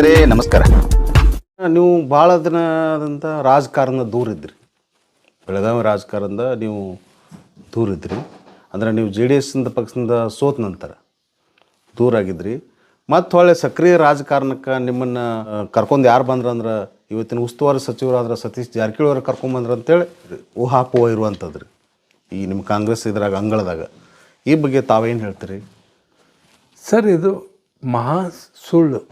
ಸ್ನೇಹಿತರೆ ನಮಸ್ಕಾರ. ನೀವು ಭಾಳ ದಿನದಂಥ ರಾಜಕಾರಣದ ದೂರ ಇದ್ರಿ. ಬೆಳಗಾವಿ ರಾಜಕಾರಣದ ನೀವು ದೂರ ಇದ್ರಿ. ಅಂದ್ರೆ ನೀವು ಜೆ ಡಿ ಎಸ್ಸಿಂದ ಪಕ್ಷದಿಂದ ಸೋತ ನಂತರ ದೂರ ಆಗಿದ್ರಿ. ಮತ್ತು ಹೊಳ್ಳೆ ಸಕ್ರಿಯ ರಾಜಕಾರಣಕ್ಕೆ ನಿಮ್ಮನ್ನು ಕರ್ಕೊಂಡು ಯಾರು ಬಂದ್ರಂದ್ರೆ ಇವತ್ತಿನ ಉಸ್ತುವಾರಿ ಸಚಿವರಾದ್ರೆ ಸತೀಶ್ ಜಾರಕಿಹೊಳಿ ಅವ್ರು ಕರ್ಕೊಂಬಂದ್ರ ಅಂತೇಳಿ ಊಹಾಪೋಹ ಇರುವಂಥದ್ದು ರೀ ಈ ನಿಮ್ಮ ಕಾಂಗ್ರೆಸ್ ಇದ್ರಾಗ ಅಂಗಳದಾಗ. ಈ ಬಗ್ಗೆ ತಾವೇನು ಹೇಳ್ತೀರಿ? ಸರ್ ಇದು ಮಹಾ ಸುಳ್ಳು.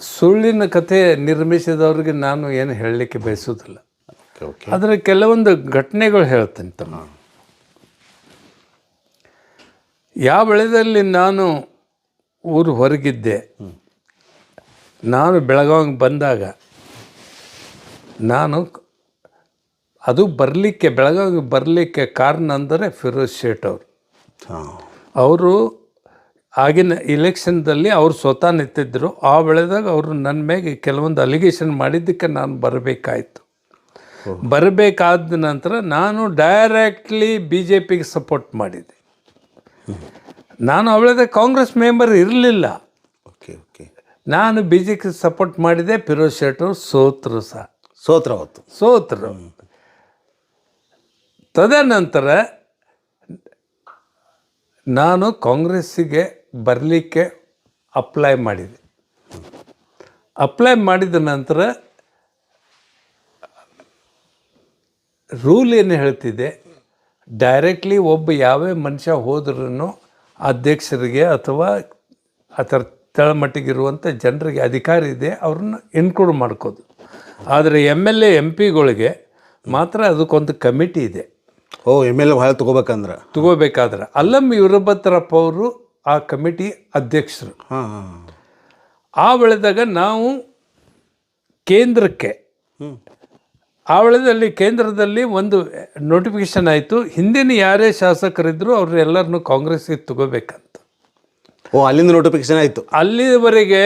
ಸುಳ್ಳಿನ ಕಥೆ ನಿರ್ಮಿಸಿದವ್ರಿಗೆ ನಾನು ಏನು ಹೇಳಲಿಕ್ಕೆ ಬಯಸೋದಿಲ್ಲ ಆದರೆ ಕೆಲವೊಂದು ಘಟನೆಗಳು ಹೇಳ್ತೀನಿ ತಮ್ಮ. ಯಾವ ಬೆಳೆದಲ್ಲಿ ನಾನು ಊರು ಹೊರಗಿದ್ದೆ ನಾನು ಬೆಳಗಾವಿಗೆ ಬಂದಾಗ ನಾನು ಅದು ಬರಲಿಕ್ಕೆ ಬೆಳಗಾವಿಗೆ ಬರಲಿಕ್ಕೆ ಕಾರಣ ಅಂದರೆ ಫಿರೋಜ್ ಶೇಟ್ ಅವರು. ಅವರು ಆಗಿನ ಇಲೆಕ್ಷನ್ದಲ್ಲಿ ಅವರು ಸ್ವತಃ ನಿಂತಿದ್ದರು ಆ ವೇಳೆದಾಗ ಅವರು ನನ್ನ ಮೇಲೆ ಕೆಲವೊಂದು ಅಲಿಗೇಷನ್ ಮಾಡಿದ್ದಕ್ಕೆ ನಾನು ಬರಬೇಕಾಯಿತು. ಬರಬೇಕಾದ ನಂತರ ನಾನು ಡೈರೆಕ್ಟ್ಲಿ ಬಿ ಜೆ ಪಿಗೆ ಸಪೋರ್ಟ್ ಮಾಡಿದೆ. ನಾನು ಅವಳದ ಕಾಂಗ್ರೆಸ್ ಮೆಂಬರ್ ಇರಲಿಲ್ಲ. ಓಕೆ ಓಕೆ ನಾನು ಬಿ ಜೆ ಪಿ ಸಪೋರ್ಟ್ ಮಾಡಿದೆ. ಫಿರೋಜ್ ಶೆಟ್ಟರು ಸೋತರು ಸಹ. ಸೋತ್ರ ಹೊತ್ತು ಸೋತರು. ತದನಂತರ ನಾನು ಕಾಂಗ್ರೆಸ್ಸಿಗೆ ಬರಲಿಕ್ಕೆ ಅಪ್ಲೈ ಮಾಡಿದೆ ಅಪ್ಲೈ ಮಾಡಿದ ನಂತರ ರೂಲ್ ಏನು ಹೇಳ್ತಿದೆ? ಡೈರೆಕ್ಟ್ಲಿ ಒಬ್ಬ ಯಾವೇ ಮನುಷ್ಯ ಹೋದ್ರೂ ಅಧ್ಯಕ್ಷರಿಗೆ ಅಥವಾ ಆ ಥರ ತಳಮಟ್ಟಿಗಿರುವಂಥ ಜನರಿಗೆ ಅಧಿಕಾರ ಇದೆ ಅವ್ರನ್ನ ಇನ್ಕ್ಲೂಡ್ ಮಾಡ್ಕೋದು. ಆದರೆ ಎಂ ಎಲ್ ಎ ಎಂ ಪಿಗಳಿಗೆ ಮಾತ್ರ ಅದಕ್ಕೊಂದು ಕಮಿಟಿ ಇದೆ. ಓ ಎಂ ಎಲ್ ಎ ಭಾಳ ತಗೋಬೇಕಂದ್ರೆ? ತಗೋಬೇಕಾದ್ರೆ. ಅಲ್ಲಂ ವೀರಭದ್ರಪ್ಪ ಅವರು ಆ ಕಮಿಟಿ ಅಧ್ಯಕ್ಷರು. ಆ ವೇಳೆದಾಗ ನಾವು ಕೇಂದ್ರಕ್ಕೆ ಆ ವೇಳೆದಲ್ಲಿ ಕೇಂದ್ರದಲ್ಲಿ ಒಂದು ನೋಟಿಫಿಕೇಶನ್ ಆಯಿತು ಹಿಂದಿನ ಯಾರೇ ಶಾಸಕರಿದ್ದರೂ ಅವ್ರನ್ನೆಲ್ಲರನ್ನೂ ಕಾಂಗ್ರೆಸ್ಗೆ ತಗೋಬೇಕಂತ. ಓ ಅಲ್ಲಿಂದ ನೋಟಿಫಿಕೇಶನ್ ಆಯಿತು. ಅಲ್ಲಿವರೆಗೆ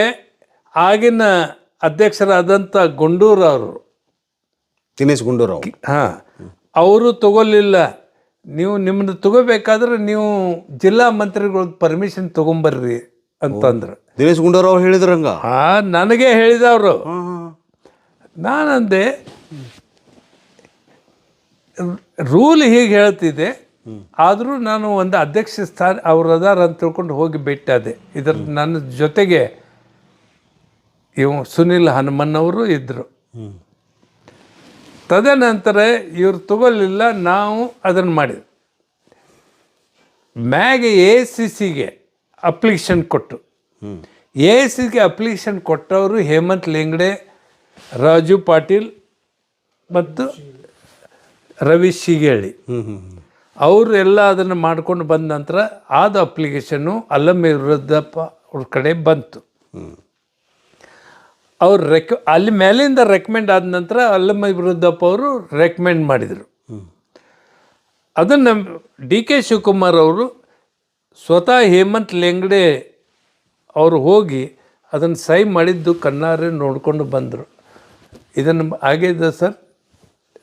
ಆಗಿನ ಅಧ್ಯಕ್ಷರಾದಂಥ ಗುಂಡೂರು ಅವರು ದಿನೇಶ್ ಗುಂಡೂರಾವ್. ಹಾಂ ಅವರು ತಗೊಳ್ಳಿಲ್ಲ. ನೀವು ನಿಮ್ಮನ್ನು ತಗೋಬೇಕಾದ್ರೆ ನೀವು ಜಿಲ್ಲಾ ಮಂತ್ರಿಗಳ ಪರ್ಮಿಷನ್ ತಗೊಂಬರ್ರಿ ಅಂತಂದ್ರು. ದಿನೇಶ್ ಗುಂಡೂರಾವ್ ಹೇಳಿದ್ರ ಹಂಗ? ಹಾಂ ನನಗೆ ಹೇಳಿದ ಅವರು. ಹಾಂ ನಾನಂದೆ ರೂಲ್ ಹೀಗೆ ಹೇಳ್ತಿದೆ ಆದರೂ ನಾನು ಒಂದು ಅಧ್ಯಕ್ಷ ಸ್ಥಾನ ಅವ್ರು ಅದಾರ ಅಂತ ತಿಳ್ಕೊಂಡು ಹೋಗಿ ಬಿಟ್ಟದೆ. ಇದರ ನನ್ನ ಜೊತೆಗೆ ಇವ ಸುನಿಲ್ ಹನುಮನ್ ಅವರು ಇದ್ದರು ತದನಂತರ ಇವ್ರು ತಗೊಳ್ಳಿಲ್ಲ, ನಾವು ಅದನ್ನು ಮಾಡಿದ್ವಿ. ಮ್ಯಾಗೆ ಎ ಸಿ ಸಿಗೆ ಅಪ್ಲಿಕೇಶನ್ ಕೊಟ್ಟು ಎ ಸಿಗೆ ಅಪ್ಲಿಕೇಶನ್ ಕೊಟ್ಟವರು ಹೇಮಂತ್ ಲಿಂಗಡೆ, ರಾಜು ಪಾಟೀಲ್ ಮತ್ತು ರವಿ ಶಿಗೇಳಿ. ಅವರೆಲ್ಲ ಅದನ್ನು ಮಾಡ್ಕೊಂಡು ಬಂದ ನಂತರ ಆದ ಅಪ್ಲಿಕೇಶನ್ನು ಅಲ್ಲಮ್ಮ ವಿರುದ್ಧಪ್ಪ ಅವ್ರ ಕಡೆ ಬಂತು. ಅವ್ರು ರೆಕ್ ಅಲ್ಲಿ ಮೇಲಿಂದ ರೆಕಮೆಂಡ್ ಆದ ನಂತರ ಅಲ್ಲಮ್ಮ ವಿರುದ್ಧಪ್ಪ ಅವರು ರೆಕಮೆಂಡ್ ಮಾಡಿದರು. ಅದನ್ನು ಡಿ ಕೆ ಶಿವಕುಮಾರ್ ಅವರು ಸ್ವತಃ ಹೇಮಂತ್ ಲೆಂಗಡೆ ಅವರು ಹೋಗಿ ಅದನ್ನು ಸೈ ಮಾಡಿದ್ದು ಕಣ್ಣಾರೆ ನೋಡಿಕೊಂಡು ಬಂದರು. ಇದನ್ನು ಆಗಿದೆ ಸರ್?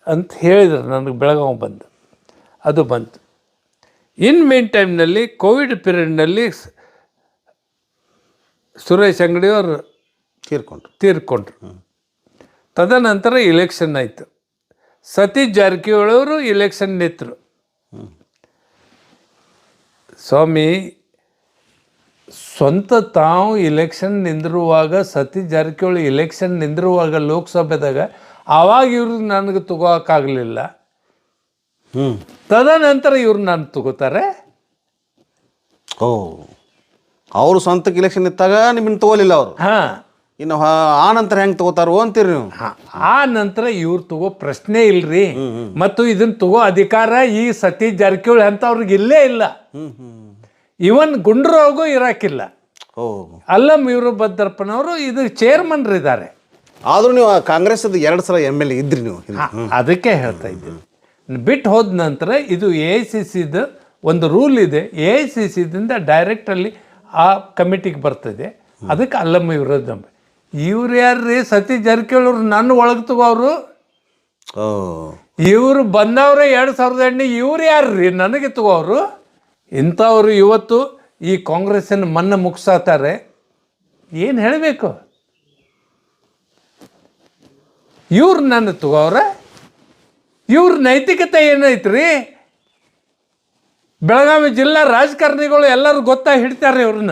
ಅಂತ ಹೇಳಿದರು ನನಗೆ ಬೆಳಗಾವಿ ಬಂದು. ಅದು ಬಂತು. ಇನ್ ಮೇನ್ ಟೈಮ್ನಲ್ಲಿ ಕೋವಿಡ್ ಪೀರಿಯಡ್ನಲ್ಲಿ ಸುರೇಶ್ ಅಂಗಡಿಯವರು ತೀರ್ಕೊಂಡ್ರು. ತೀರ್ಕೊಂಡ್ರು. ತದನಂತರ ಇಲೆಕ್ಷನ್ ಆಯಿತು. ಸತೀಶ್ ಜಾರಕಿಹೊಳಿ ಅವರು ಇಲೆಕ್ಷನ್ ನಿಂತರು. ಸ್ವಾಮಿ ಸ್ವಂತ ತಾವು ಇಲೆಕ್ಷನ್ ನಿಂದಿರುವಾಗ ಸತೀಶ್ ಜಾರಕಿಹೊಳಿ ಇಲೆಕ್ಷನ್ ನಿಂದಿರುವಾಗ ಲೋಕಸಭೆದಾಗ ಆವಾಗ ಇವ್ರು ನನಗೆ ತಗೋಕ್ಕಾಗಲಿಲ್ಲ ಹ್ಞೂ ತದನಂತರ ಇವ್ರು ನಾನು ತಗೋತಾರೆ. ಓ. ಅವರು ಸ್ವಂತಕ್ಕೆ ಇಲೆಕ್ಷನ್ ಇತ್ತಾಗ ನಿಮ್ಮನ್ನು ತಗೋಲಿಲ್ಲ ಅವರು. ಹಾಂ. ಇನ್ನು ಆ ನಂತರ ಹೆಂಗೆ ತಗೋತಾರೋ ಅಂತೀರಿ ನೀವು? ಆ ನಂತರ ಇವ್ರು ತಗೋ ಪ್ರಶ್ನೆ ಇಲ್ರಿ. ಮತ್ತು ಇದನ್ನ ತಗೋ ಅಧಿಕಾರ ಈ ಸತೀಶ್ ಜಾರಕಿಹೊಳಿ ಅಂತವ್ರಿಗೆ ಇಲ್ಲೇ ಇಲ್ಲ. ಇವನ್ ಗುಂಡ್ರವ್ರಿಗೂ ಇರಾಕಿಲ್ಲ. ಓ. ಇವರು ವೀರಭದ್ರಪ್ಪನವರು ಇದು ಚೇರ್ಮನ್ ಇದ್ದಾರೆ ಆದರೂ ನೀವು ಕಾಂಗ್ರೆಸ್ ಎರಡು ಸಲ ಎಂ ಎಲ್ ಎ ಇದ್ರಿ ನೀವು ಅದಕ್ಕೆ ಹೇಳ್ತಾ ಇದ್ದೀನಿ. ಬಿಟ್ಟು ಹೋದ ನಂತರ ಇದು ಎ ಐ ಸಿ ಸಿದು ಒಂದು ರೂಲ್ ಇದೆ. ಎ ಐ ಸಿ ಸಿದಿಂದ ಡೈರೆಕ್ಟಲ್ಲಿ ಆ ಕಮಿಟಿಗೆ ಬರ್ತದೆ. ಅದಕ್ಕೆ ಅಲ್ಲಮ್ಮ ವಿರೋಧ ಇವ್ರು ಯಾರ್ರಿ? ಸತೀಶ್ ಜಾರಕಿಹೊಳಿ ಅವ್ರು ನನ್ನ ಒಳಗೆ ತಗೋ ಅವರು. ಓ. ಇವರು ಬಂದವ್ರೆ ಎರಡು ಸಾವಿರದ ಎಂಟು ಇವ್ರು ಯಾರ್ರಿ? ನನಗೆ ತಗೋರು ಇಂಥವ್ರು ಇವತ್ತು ಈ ಕಾಂಗ್ರೆಸ್ಸನ್ನು ಮನ್ನ ಮುಗಿಸ್ತಾರೆ. ಏನು ಹೇಳಬೇಕು? ಇವ್ರು ನನ್ನ ತಗೋವ್ರ ಇವ್ರ ನೈತಿಕತೆ ಏನೈತ್ರಿ? ಬೆಳಗಾವಿ ಜಿಲ್ಲಾ ರಾಜಕಾರಣಿಗಳು ಎಲ್ಲರೂ ಗೊತ್ತಾ ಹಿಡ್ತಾರೆ ಇವ್ರನ್ನ.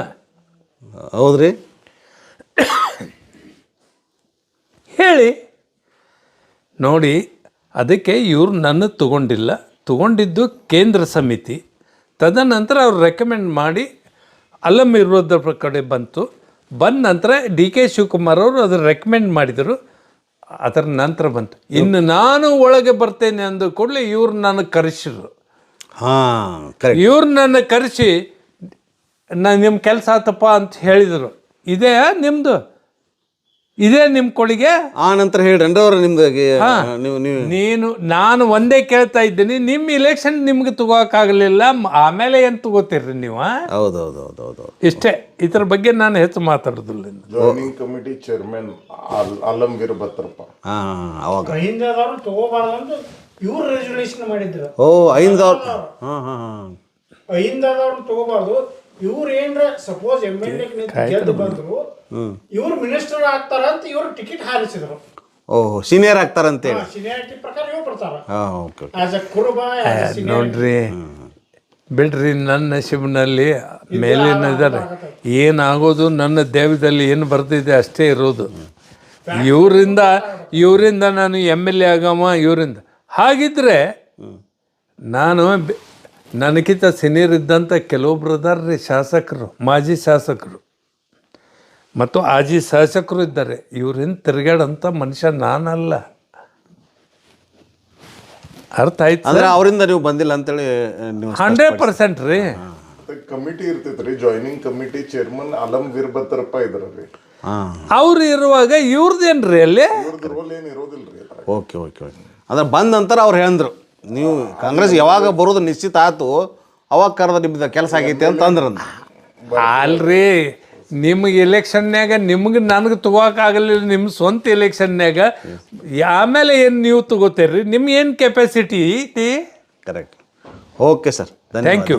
ಹೌದ್ರಿ. ಹೇಳಿ. ನೋಡಿ ಅದಕ್ಕೆ ಇವರು ನನ್ನ ತಗೊಂಡಿಲ್ಲ. ತಗೊಂಡಿದ್ದು ಕೇಂದ್ರ ಸಮಿತಿ. ತದನಂತರ ಅವ್ರು ರೆಕಮೆಂಡ್ ಮಾಡಿ ಅಲ್ಲಮ್ ಇರೋದ್ರ ಕಡೆ ಬಂತು. ಬಂದ ನಂತರ ಡಿ ಕೆ ಶಿವಕುಮಾರ್ ಅವರು ಅದನ್ನು ರೆಕಮೆಂಡ್ ಮಾಡಿದರು. ಅದರ ನಂತರ ಬಂತು. ಇನ್ನು ನಾನು ಒಳಗೆ ಬರ್ತೇನೆ ಅಂದ ಕೂಡಲೇ ಇವ್ರು ನನ್ನ ಕರೆಸಿದ್ರು ಹಾಂ ಇವ್ರು ನನ್ನ ಕರೆಸಿ ನಾನು ನಿಮ್ಮ ಕೆಲಸ ಆತಪ್ಪ ಅಂತ ಹೇಳಿದರು. ಇದೇ ನಿಮ್ಮದು ಇದೇ ನಿಮ್ಮ ಕೊಳಿಗೆ ಆ ನಂತರ ಹೇಳ್ರಿ ಅವ್ರ ನಿಮ್ದು ನೀವು ನೀವು. ನೀನು ನಾನು ಒಂದೇ ಕೇಳ್ತಾ ಇದ್ದೀನಿ ನಿಮ್ಮ ಇಲೆಕ್ಷನ್ ನಿಮ್ಗೆ ತಗೋಕ್ ಮ- ಆಮೇಲೆ ಏನು ತಗೋತೀರಿ ನೀವು ಹೌದೌದು ಹೌದು ಹೌದು ಹೌದು ಹೌದು ಹೌದು ಇಷ್ಟೇ ಇದ್ರ ಬಗ್ಗೆ ನಾನು ಹೆಚ್ಚು ಮಾತಾಡೋದಿಲ್ಲ. Joining committee chairman Alamgir Veerabhadrappa ಹಾಂ ಅವಾಗ. ಹಿಂದದವ್ರು ತಗೋಬಾರ್ದಂತ ಇವ್ರು ರೆಸಲ್ಯೂಷನ್ ಮಾಡಿದ್ರು. ಓ ಹಾ ಹಾಂ ಹಾಂ. ಹಿಂದದವ್ರು ತಗೋಬಾರ್ದು. ಇವ್ರು ಏನ್ರ ಸಪೋಸ್ ಎಂ ಎಲ್ ಎ ಗೆದ್ದು ಬಂದ್ರು ಇವ್ರು ಮಿನಿಸ್ಟರ್ ಆಗ್ತಾರ ಅಂತ ಇವ್ರು ಟಿಕೆಟ್ ಹಾರಿಸಿದ್ರು. ಓಹ್ ಸೀನಿಯರ್ ಆಗ್ತಾರಂತೇಳಿ ಸೀನಿಯಾರಿಟಿ ಪ್ರಕಾರ ಇವ್ರು ಬರ್ತಾರ. ಹಾಂ ಓಕೆ ಆಸ್ ಅ ಕುರುಬ ನೋಡ್ರಿ. ಬಿಡ್ರಿ ನನ್ನ ನಸೀಬ್ನಲ್ಲಿ ಮೇಲಿನ ಇದ್ದಾರೆ ಏನಾಗೋದು ನನ್ನ ದೇವದಲ್ಲಿ ಏನು ಬರ್ತಿದೆ ಅಷ್ಟೇ ಇರೋದು. ಇವರಿಂದ ಇವರಿಂದ ನಾನು ಎಂ ಎಲ್ ಎ ಆಗಮ್ಮ ಇವರಿಂದ. ಹಾಗಿದ್ರೆ ನಾನು ನನಗಿಂತ ಸೀನಿಯರ್ ಇದ್ದಂಥ ಕೆಲವೊಬ್ರು ಇದ್ದಾರೆ ರೀ ಶಾಸಕರು ಮಾಜಿ ಶಾಸಕರು. ಮತ್ತು ಆಜಿ ಶಾಸಕರು ಇದ್ದಾರೆ. ಇವ್ರಿಂದ ತಿರುಗಾಡಂಥ ಮನುಷ್ಯ ನಾನಲ್ಲ. ಅರ್ಥ ಆಯ್ತು? ಅಂದ್ರೆ ಅವರಿಂದ ನೀವು ಬಂದಿಲ್ಲ ಅಂತೇಳಿ ನೀವು ಹಂಡ್ರೆಡ್ ಪರ್ಸೆಂಟ್ ರೀ. Committee ಇರ್ತೈತ್ರಿ joining committee chairman Alam Veerabhadrappa ಇದ್ರಿ ಹಾಂ. ಅವ್ರು ಇರುವಾಗ ಇವ್ರದ್ದೇನ್ರಿ ಅಲ್ಲಿ? ರೋಲ್ ಏನು ಇರೋದಿಲ್ಲ ರೀ ಓಕೆ ಓಕೆ ಓಕೆ. ಅಂದ್ರೆ ಬಂದ ನಂತರ ಅವ್ರು ಹೇಳಿದ್ರು. ನೀವು ಕಾಂಗ್ರೆಸ್ ಯಾವಾಗ ಬರೋದು ನಿಶ್ಚಿತ ಆಯ್ತು ಅವಾಗ ಕರೆದ ನಿಮ್ದು ಕೆಲಸ ಆಗೈತೆ ಅಂತ ಅಂದ್ರಂತ ಅಲ್ರಿ ನಿಮ್ಗೆ ಎಲೆಕ್ಷನ್ಯಾಗ ನಿಮ್ಗೆ ನನಗೆ ತಗೋಕಾಗಲಿಲ್ಲ ನಿಮ್ಮ ಸ್ವಂತ ಎಲೆಕ್ಷನ್ಯಾಗ ಆಮೇಲೆ ಏನು ನೀವು ತಗೋತೀರಿ? ನಿಮ್ಗೆ ಏನು ಕೆಪಾಸಿಟಿ ಐತಿ? Correct okay sir thank you